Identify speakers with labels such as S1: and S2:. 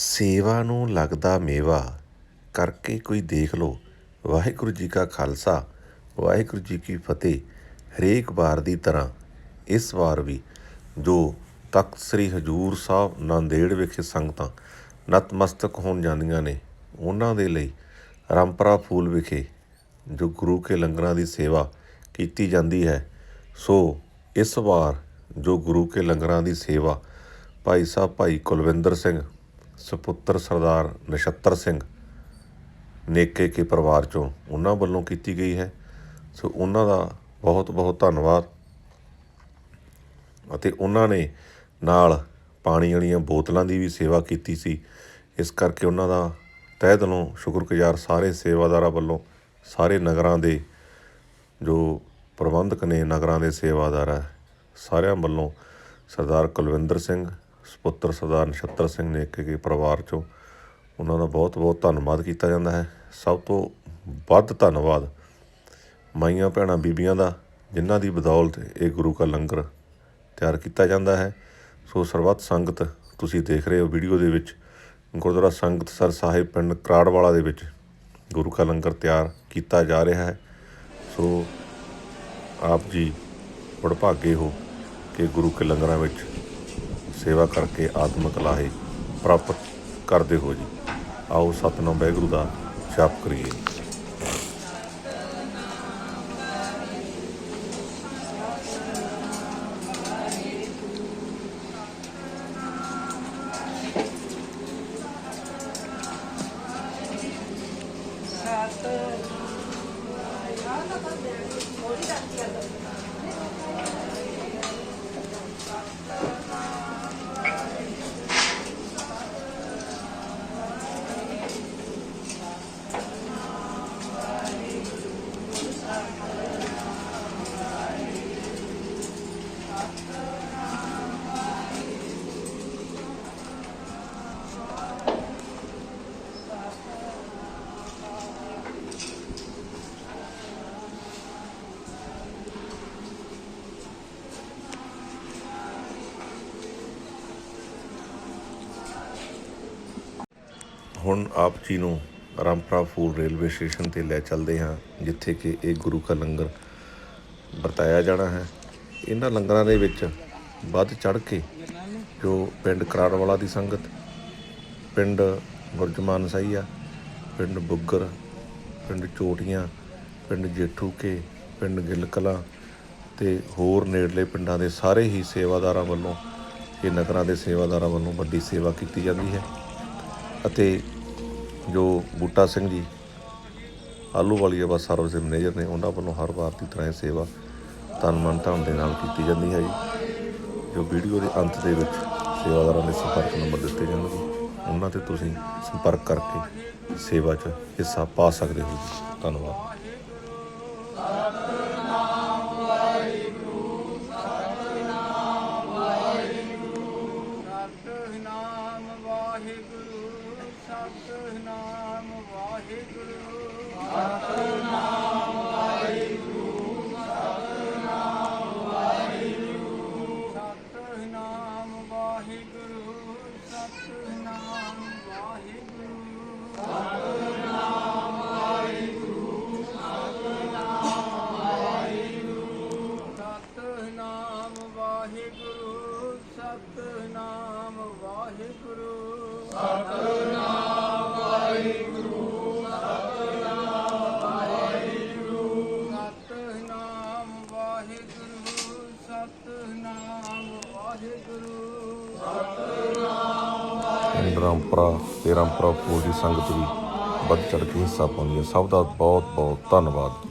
S1: ਸੇਵਾ ਨੂੰ ਲੱਗਦਾ ਮੇਵਾ ਕਰਕੇ ਕੋਈ ਦੇਖ ਲਓ। ਵਾਹਿਗੁਰੂ ਜੀ ਕਾ ਖਾਲਸਾ, ਵਾਹਿਗੁਰੂ ਜੀ ਕੀ ਫਤਿਹ। ਹਰੇਕ ਵਾਰ ਦੀ ਤਰ੍ਹਾਂ ਇਸ ਵਾਰ ਵੀ ਜੋ ਤਖਤ ਸ੍ਰੀ ਹਜੂਰ ਸਾਹਿਬ ਨਾਂਦੇੜ ਵਿਖੇ ਸੰਗਤਾਂ ਨਤਮਸਤਕ ਹੋਣ ਜਾਂਦੀਆਂ ਨੇ, ਉਹਨਾਂ ਦੇ ਲਈ ਰੰਪਰਾ ਫੂਲ ਵਿਖੇ ਜੋ ਗੁਰੂ ਕੇ ਲੰਗਰਾਂ ਦੀ ਸੇਵਾ ਕੀਤੀ ਜਾਂਦੀ ਹੈ, ਸੋ ਇਸ ਵਾਰ ਜੋ ਗੁਰੂ ਕੇ ਲੰਗਰਾਂ ਦੀ ਸੇਵਾ ਭਾਈ ਸਾਹਿਬ ਭਾਈ ਕੁਲਵਿੰਦਰ ਸਿੰਘ ਸੁਪੁੱਤਰ ਸਰਦਾਰ ਨਛੱਤਰ ਸਿੰਘ ਨੇਕੇ ਕੇ ਪਰਿਵਾਰ ਚੋਂ ਉਹਨਾਂ ਵੱਲੋਂ ਕੀਤੀ ਗਈ ਹੈ। ਸੋ ਉਹਨਾਂ ਦਾ ਬਹੁਤ ਬਹੁਤ ਧੰਨਵਾਦ। ਅਤੇ ਉਹਨਾਂ ਨੇ ਨਾਲ ਪਾਣੀ ਵਾਲੀਆਂ ਬੋਤਲਾਂ ਦੀ ਵੀ ਸੇਵਾ ਕੀਤੀ ਸੀ। ਇਸ ਕਰਕੇ ਉਹਨਾਂ ਦਾ ਤਹਿ ਦਿਲੋਂ ਸ਼ੁਕਰਗੁਜ਼ਾਰ ਸਾਰੇ ਸੇਵਾਦਾਰਾਂ ਵੱਲੋਂ ਸਾਰੇ ਨਗਰਾਂ ਦੇ ਜੋ ਪ੍ਰਬੰਧਕ ਨੇ ਨਗਰਾਂ ਦੇ ਸੇਵਾਦਾਰ ਹੈ ਸਾਰਿਆਂ ਵੱਲੋਂ ਸਰਦਾਰ ਕੁਲਵਿੰਦਰ ਸਿੰਘ ਸੁਪੁੱਤਰ ਸਰਦਾਰ ਨਛੱਤਰ ਸਿੰਘ ਨੇ ਕੇ ਪਰਿਵਾਰ ਚੋਂ ਉਹਨਾਂ ਦਾ ਬਹੁਤ ਬਹੁਤ ਧੰਨਵਾਦ ਕੀਤਾ ਜਾਂਦਾ ਹੈ। ਸਭ ਤੋਂ ਵੱਧ ਧੰਨਵਾਦ ਮਾਈਆਂ ਭੈਣਾਂ ਬੀਬੀਆਂ ਦਾ, ਜਿਨ੍ਹਾਂ ਦੀ ਬਦੌਲਤ ਇਹ ਗੁਰੂ ਕਾ ਲੰਗਰ ਤਿਆਰ ਕੀਤਾ ਜਾਂਦਾ ਹੈ। ਸੋ ਸਰਬੱਤ ਸੰਗਤ, ਤੁਸੀਂ ਦੇਖ ਰਹੇ ਹੋ ਵੀਡੀਓ ਦੇ ਵਿੱਚ ਗੁਰਦੁਆਰਾ ਸੰਗਤ ਸਰ ਸਾਹਿਬ ਪਿੰਡ ਕਰਾੜਵਾਲਾ ਦੇ ਵਿੱਚ ਗੁਰੂ ਕਾ ਲੰਗਰ ਤਿਆਰ ਕੀਤਾ ਜਾ ਰਿਹਾ ਹੈ। ਸੋ ਆਪ ਜੀ ਵਡਭਾਗੇ ਹੋ ਕਿ ਗੁਰੂ ਕੇ ਲੰਗਰਾਂ ਵਿੱਚ ਸੇਵਾ ਕਰਕੇ ਆਤਮਿਕ ਲਾਹੇ ਪ੍ਰਾਪਤ ਕਰਦੇ ਹੋ ਜੀ। ਆਓ ਸਤਨਾਮ ਵਾਹਿਗੁਰੂ ਦਾ ਜਾਪ ਕਰੀਏ। ਹੁਣ ਆਪ ਜੀ ਨੂੰ ਰਾਮਪੁਰਾ ਫੂਲ ਰੇਲਵੇ ਸਟੇਸ਼ਨ ਤੇ ਲੈ ਚੱਲਦੇ ਹਾਂ, ਜਿੱਥੇ ਕਿ ਇਹ ਗੁਰੂ ਕਾ ਲੰਗਰ ਵਰਤਾਇਆ ਜਾਣਾ ਹੈ। ਇਹਨਾਂ ਲੰਗਰਾਂ ਦੇ ਵਿੱਚ ਵੱਧ ਚੜ ਕੇ ਜੋ ਪਿੰਡ ਕਰਾੜਵਾਲਾ ਦੀ ਸੰਗਤ, ਪਿੰਡ ਗੁਰਜਮਾਨ ਸਹੀਆ ਪਿੰਡ ਬੁੱਗਰ, ਪਿੰਡ ਚੋਟੀਆਂ, ਪਿੰਡ ਜੇਠੂ ਕੇ ਪਿੰਡ ਗਿੱਲ ਕਲਾਂ ਤੇ ਹੋਰ ਨੇੜਲੇ ਪਿੰਡਾਂ ਦੇ ਸਾਰੇ ਹੀ ਸੇਵਾਦਾਰਾਂ ਵੱਲੋਂ, ਇਹ ਨਗਰਾਂ ਦੇ ਸੇਵਾਦਾਰਾਂ ਵੱਲੋਂ ਵੱਡੀ ਸੇਵਾ ਕੀਤੀ ਜਾਂਦੀ ਹੈ। ਅਤੇ ਜੋ ਬੂਟਾ ਸਿੰਘ ਜੀ, ਆਲੂ ਵਾਲੀ ਬੱਸ ਸਰਵਿਸ ਦੇ ਮੈਨੇਜਰ ਨੇ, ਉਹਨਾਂ ਵੱਲੋਂ ਹਰ ਵਾਰ ਦੀ ਤਰ੍ਹਾਂ ਸੇਵਾ ਤਨ ਮਨ ਧਨ ਦੇ ਨਾਲ ਕੀਤੀ ਜਾਂਦੀ ਹੈ ਜੀ, ਜੋ ਵੀਡੀਓ ਦੇ ਅੰਤ ਦੇ ਵਿੱਚ ਸੇਵਾਦਾਰਾਂ ਦੇ ਸੰਪਰਕ ਨੰਬਰ ਦਿੱਤੇ ਜਾਣਗੇ। ਉਹਨਾਂ ਤੇ ਤੁਸੀਂ ਸੰਪਰਕ ਕਰਕੇ ਸੇਵਾ 'ਚ ਹਿੱਸਾ ਪਾ ਸਕਦੇ ਹੋ ਜੀ। ਧੰਨਵਾਦ।
S2: ਸਤਿਨਾਮ ਵਾਹਿਗੁਰੂ ਸਤਿਨਾਮ
S1: ਰਾਮਪੁਰਾ ਤੇ ਰਾਮਪੁਰਾ ਫੂਲ ਦੀ ਸੰਗਤ ਵੀ ਵੱਧ ਚੜ ਕੇ ਹਿੱਸਾ ਪਾਉਂਦੀ ਹੈ। ਸਭ ਦਾ ਬਹੁਤ ਬਹੁਤ ਧੰਨਵਾਦ।